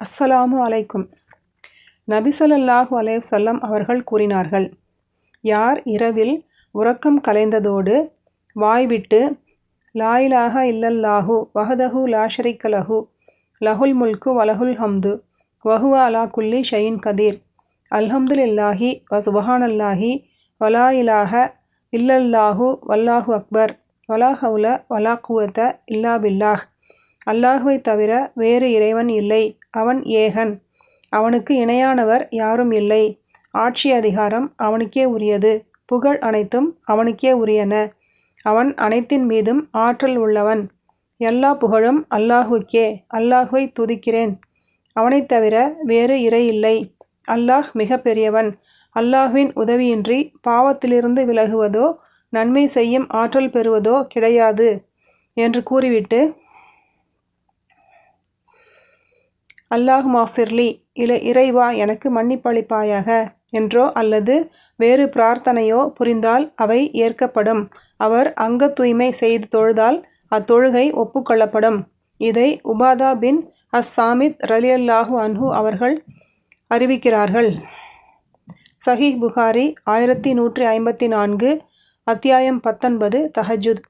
அஸ்ஸலாமு அலைக்கும். நபி ஸல்லல்லாஹு அலைஹி அவர்கள் கூறினார்கள் யார் இரவில் உறக்கம் கலைந்ததோடு வாய்விட்டு லாயிலாக இல்லல்லாஹு வஹதஹு லாஷரிக்க லஹு லஹுல் முல்கு வலஹுல் ஹம்து வஹுவ அலா குல்லி ஷயின் கதீர் அல்ஹம்துலில்லாஹி வ சுபஹானல்லாஹி வலா இலாஹ இல்லல்லாஹு வல்லாஹு அக்பர் வலா ஹவுல வலா குவத்த இல்லா பில்லாஹ். அல்லாஹுவை தவிர வேறு இறைவன் இல்லை. அவன் ஏகன். அவனுக்கு இணையானவர் யாரும் இல்லை. ஆட்சி அதிகாரம் அவனுக்கே உரியது. புகழ் அனைத்தும் அவனுக்கே உரியன. அவன் அனைத்தின் மீதும் ஆற்றல் உள்ளவன். எல்லா புகழும் அல்லாஹுக்கே. அல்லாஹுவை துதிக்கிறேன். அவனைத் தவிர வேறு இறை இல்லை. அல்லாஹ் மிக பெரியவன் அல்லாஹுவின் உதவியின்றி பாவத்திலிருந்து விலகுவதோ நன்மை செய்யும் ஆற்றல் பெறுவதோ கிடையாது என்று கூறிவிட்டு அல்லாஹ் மாஃபிர்லி இல இறைவா எனக்கு மன்னிப்பளிப்பாயாக என்றோ அல்லது வேறு பிரார்த்தனையோ புரிந்தால் அவை ஏற்கப்படும். அவர் அங்க தூய்மை செய்து தொழுதால் அத்தொழுகை ஒப்புக்கொள்ளப்படும். இதை உபாதா பின் அஸ் சாமித் ரலியல்லாஹு அன்ஹு அவர்கள் அறிவிக்கிறார்கள். சஹீஹ் புகாரி ஆயிரத்தி நூற்றி ஐம்பத்தி நான்கு அத்தியாயம் பத்தொன்பது தஹஜுத்.